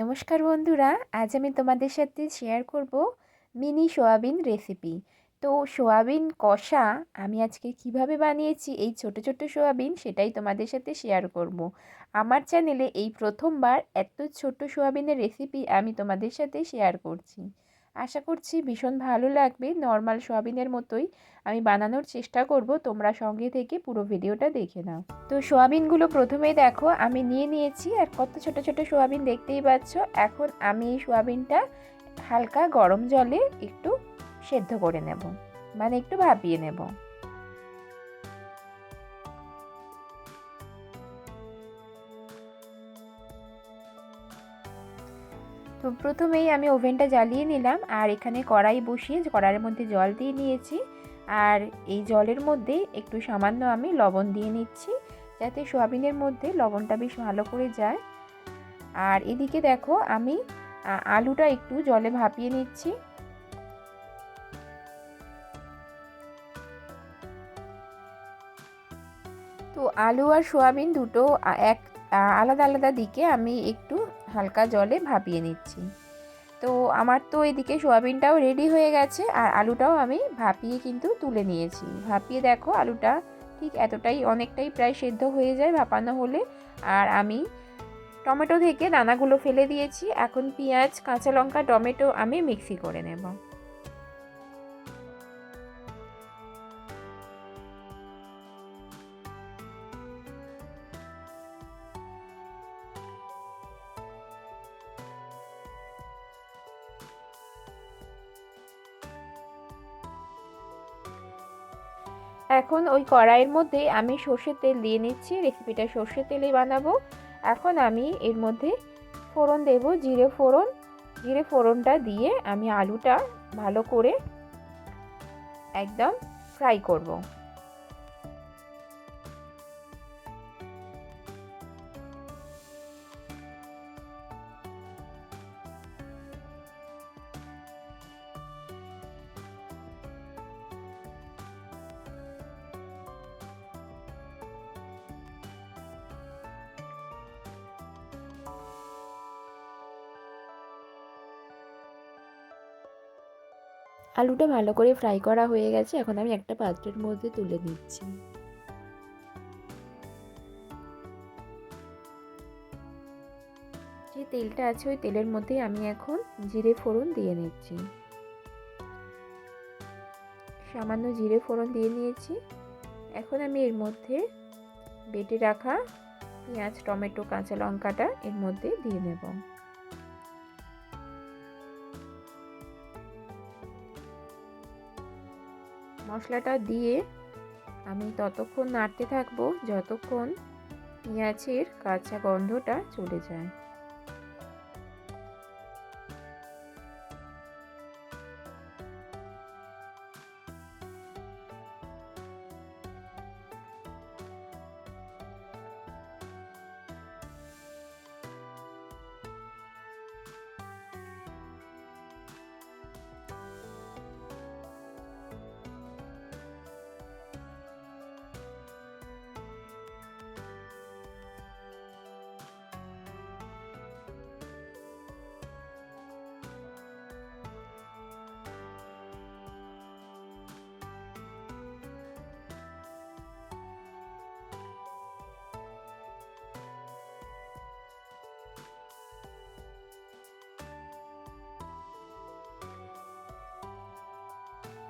নমস্কার বন্ধুরা, আজ আমি তোমাদের সাথে শেয়ার করব মিনি সোয়াবিন রেসিপি তো সোয়াবিন কষা আমি আজকে কীভাবে বানিয়েছি, এই ছোট ছোট সোয়াবিন সেটাই তোমাদের সাথে শেয়ার করব। আমার চ্যানেলে এই প্রথমবার এত ছোট সোয়াবিনের রেসিপি আমি তোমাদের সাথে শেয়ার করছি আশা করছি ভীষণ ভালো লাগবে। নর্মাল সোয়াবিনের মতোই আমি বানানোর চেষ্টা করব। তোমরা সঙ্গে থেকে পুরো ভিডিওটা দেখে নাও। তো সোয়াবিনগুলো প্রথমেই দেখো, আমি নিয়ে নিয়েছি আর কত ছোট ছোট সোয়াবিন দেখতেই পাচ্ছ। এখন আমি এই সোয়াবিনটা হালকা গরম জলে একটু সেদ্ধ করে নেব। মানে একটু ভাপিয়ে নেব। তো প্রথমেই আমি ওভেনটা জ্বালিয়ে নিলাম আর এখানে কড়াই বসিয়ে কড়াইয়ের মধ্যে জল দিয়ে নিয়েছি। আর এই জলের মধ্যে একটু সামান্য আমি লবণ দিয়ে নিচ্ছি যাতে সোয়াবিনের মধ্যে লবণটা বেশ ভালো করে যায়। আর এদিকে দেখো আমি আলুটা একটু জলে ভাপিয়ে নিচ্ছি। তো আলু আর সোয়াবিন দুটো এক আলাদা আলাদা দিকে আমি একটু হালকা জলে ভাপিয়ে নিচ্ছি। তো আমার তো এদিকে সোয়াবিনটাও রেডি হয়ে গেছে আর আলুটাও আমি ভাপিয়ে কিন্তু তুলে নিয়েছি। ভাপিয়ে দেখো আলুটা ঠিক এতটাই অনেকটাই প্রায় সেদ্ধ হয়ে যায় ভাপানো হলে। আর আমি টমেটো থেকে দানাগুলো ফেলে দিয়েছি। এখন পেঁয়াজ, কাঁচা লঙ্কা, টমেটো আমি মিক্সি করে নেব। এখন ওই কড়াইয়ের মধ্যে আমি সর্ষের তেল দিয়ে নিচ্ছি রেসিপিটা সর্ষের তেলে বানাবো। এখন আমি এর মধ্যে ফোড়ন দেব, জিরে ফোড়ন। জিরে ফোড়নটা দিয়ে আমি আলুটা ভালো করে একদম ফ্রাই করব। আলুটা ভালো করে ফ্রাই করা হয়ে গেছে, এখন আমি একটা পাত্রের মধ্যে তুলে নিচ্ছি। যে তেলটা আছে ওই তেলের মধ্যে আমি এখন জিরে ফোড়ন দিয়ে নিচ্ছি। সামান্য জিরে ফোড়ন দিয়ে নিয়েছি। এখন আমি এর মধ্যে বেটে রাখা পেঁয়াজ, টমেটো, কাঁচা লঙ্কাটা এর মধ্যে দিয়ে নেব। মশলাটা দিয়ে আমি ততক্ষণ নাড়তে থাকব যতক্ষণ পেঁয়াজের কাঁচা গন্ধটা চলে যায়।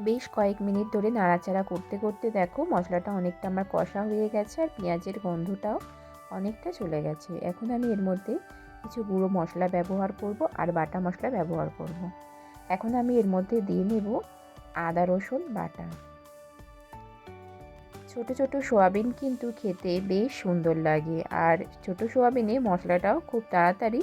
বেশ কয়েক মিনিট ধরে নাড়াচাড়া করতে করতে দেখো মশলাটা অনেকটা আমার কষা হয়ে গেছে আর পেঁয়াজের গন্ধটাও অনেকটা চলে গেছে। এখন আমি এর মধ্যে কিছু গুঁড়ো মশলা ব্যবহার করব আর বাটা মশলা ব্যবহার করব। এখন আমি এর মধ্যে দিয়ে নেব আদা, রসুন, বাটা। ছোট ছোট সোয়াবিন কিন্তু খেতে বেশ সুন্দর লাগে আর ছোট সোয়াবিনে মশলাটাও খুব তাড়াতাড়ি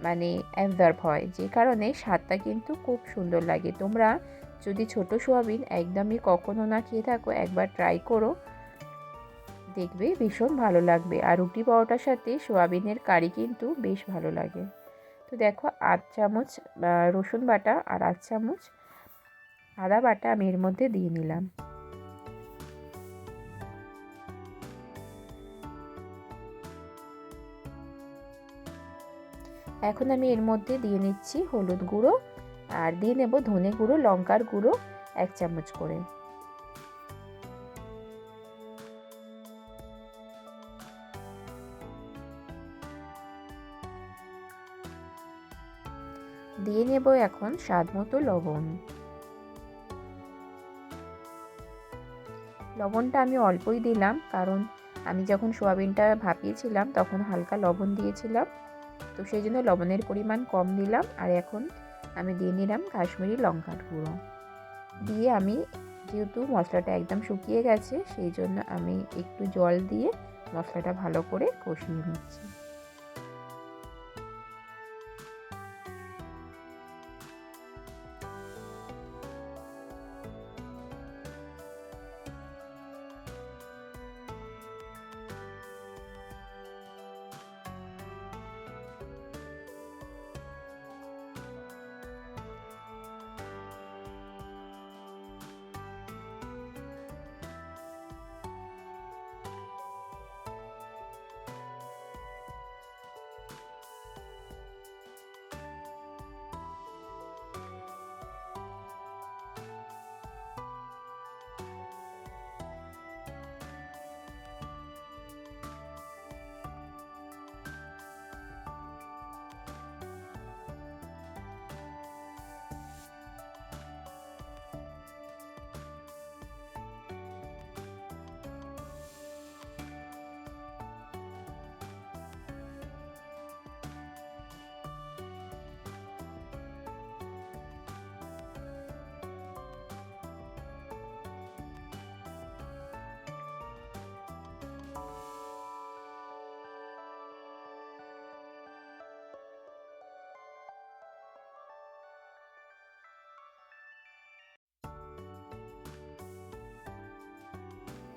মানে অ্যাবজর্ব হয়। যে কারণে স্বাদটা কিন্তু খুব সুন্দর লাগে। তোমরা যদি ছোট সোয়াবিন একদমই কখনো না খেয়ে থাকো, একবার ট্রাই করো। দেখবে ভীষণ ভালো লাগবে। আর রুটি পাওয়াটার সাথে সোয়াবিনের কারি কিন্তু বেশ ভালো লাগে। তো দেখো, আধ চামচ রসুন বাটা আর আধ চামচ আদা বাটা আমি এর মধ্যে দিয়ে নিলাম। এখন আমি এর মধ্যে দিয়ে নিচ্ছি হলুদ গুঁড়ো। আর দিয়ে নেব ধনে গুঁড়ো, লঙ্কার গুঁড়ো এক চামচ করে। দিয়ে নেব এখন স্বাদ মতো লবণ। লবণটা আমি অল্পই দিলাম, কারণ আমি যখন সোয়াবিনটা ভাপিয়েছিলাম তখন হালকা লবণ দিয়েছিলাম, তো সেই জন্য লবণের পরিমাণ কম দিলাম, আর এখন আমি দিয়ে নিলাম কাশ্মীরি লঙ্কার গুঁড়ো। দিয়ে আমি যেহেতু মশলাটা একদম শুকিয়ে গেছে, সেই জন্য আমি একটু জল দিয়ে মশলাটা ভালো করে কষিয়ে নিচ্ছি।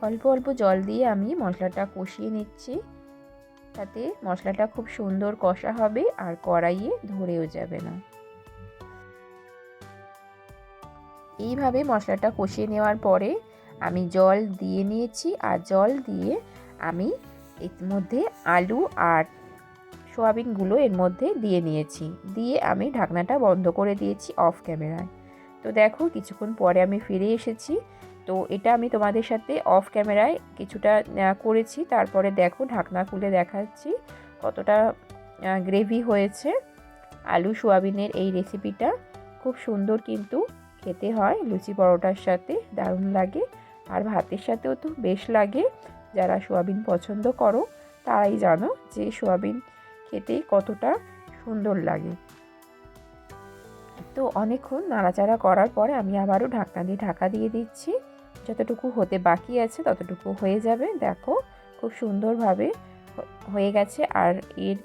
অল্প অল্প জল দিয়ে আমি মশলাটা কষিয়ে নিচ্ছি। তাতে মশলাটা খুব সুন্দর কষা হবে আর কড়াইয়ে ধরেও যাবে না। এইভাবে মশলাটা কষিয়ে নেওয়ার পরে আমি জল দিয়ে নিয়েছি আর জল দিয়ে আমি এর মধ্যে আলু আর সোয়াবিনগুলো এর মধ্যে দিয়ে নিয়েছি। দিয়ে আমি ঢাকনাটা বন্ধ করে দিয়েছি অফ ক্যামেরায়। তো দেখো কিছুক্ষণ পরে আমি ফিরে এসেছি। তো এটা আমি তোমাদের সাথে অফ ক্যামেরায় কিছুটা করেছি। তারপরে দেখো, ঢাকনা খুলে দেখাচ্ছি কতটা গ্রেভি হয়েছে। আলু সোয়াবিনের এই রেসিপিটা খুব সুন্দর কিন্তু খেতে হয়, লুচি পরোটার সাথে দারুণ লাগে। আর ভাতের সাথেও তো বেশ লাগে, যারা সোয়াবিন পছন্দ করো তারাই জানো যে সোয়াবিন খেতে কতটা সুন্দর লাগে। তো অনেকক্ষণ নাড়াচাড়া করার পরে আমি আবারও ঢাকনা দিয়ে ঢাকা দিয়ে দিচ্ছি। যতটুকু হতে বাকি আছে ততটুকু হয়ে যাবে। দেখো, খুব সুন্দরভাবে হয়ে গেছে। আর এর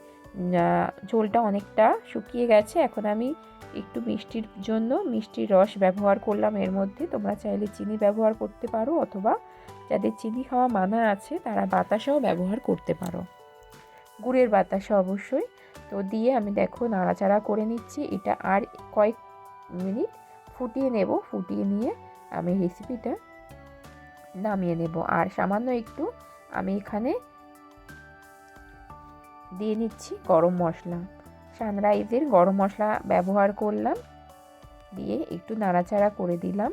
ঝোলটা অনেকটা শুকিয়ে গেছে। এখন আমি একটু মিষ্টির জন্য মিষ্টির রস ব্যবহার করলাম এর মধ্যে। তোমরা চাইলে চিনি ব্যবহার করতে পারো অথবা যাদের চিনি খাওয়া মানা আছে তারা বাতাসাও ব্যবহার করতে পারো। গুড়ের বাতাসা অবশ্যই। তো দিয়ে আমি দেখো নাড়াচাড়া করে নিচ্ছি। এটা আর কয়েক মিনিট ফুটিয়ে নেব। ফুটিয়ে নিয়ে আমি রেসিপিটা নামিয়ে নেব। আর সামান্য একটু আমি এখানে দিয়ে নিচ্ছি গরম মশলা। সানরাইজের গরম মশলা ব্যবহার করলাম। দিয়ে একটু নাড়াচাড়া করে দিলাম।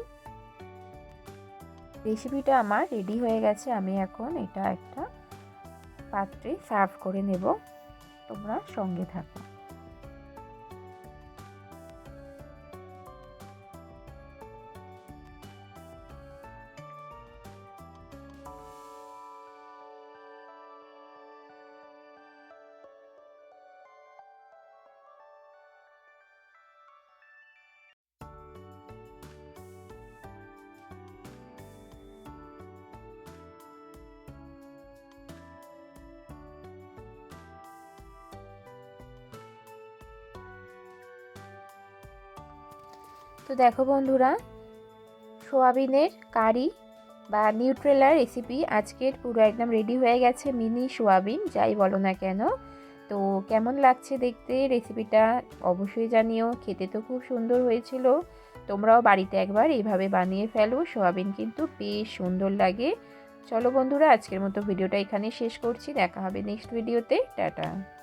রেসিপিটা আমার রেডি হয়ে গেছে। আমি এখন এটা একটা পাত্রে সার্ভ করে নেব। তোমরা সঙ্গে থাকো। তো দেখো বন্ধুরা, সোয়াবিনের কারি বা নিউট্রেলার রেসিপি আজকের পুরো একদম রেডি হয়ে গেছে মিনি সোয়াবিন, যাই বলো না কেন। তো কেমন লাগছে দেখতে রেসিপিটা অবশ্যই জানিও, খেতে তো খুব সুন্দর হয়েছিল। তোমরাও বাড়িতে একবার এইভাবে বানিয়ে ফেলো, সোয়াবিন কিন্তু বেশ সুন্দর লাগে। চলো বন্ধুরা, আজকের মতো ভিডিওটা এখানে শেষ করছি, দেখা হবে নেক্সট ভিডিওতে টাটা।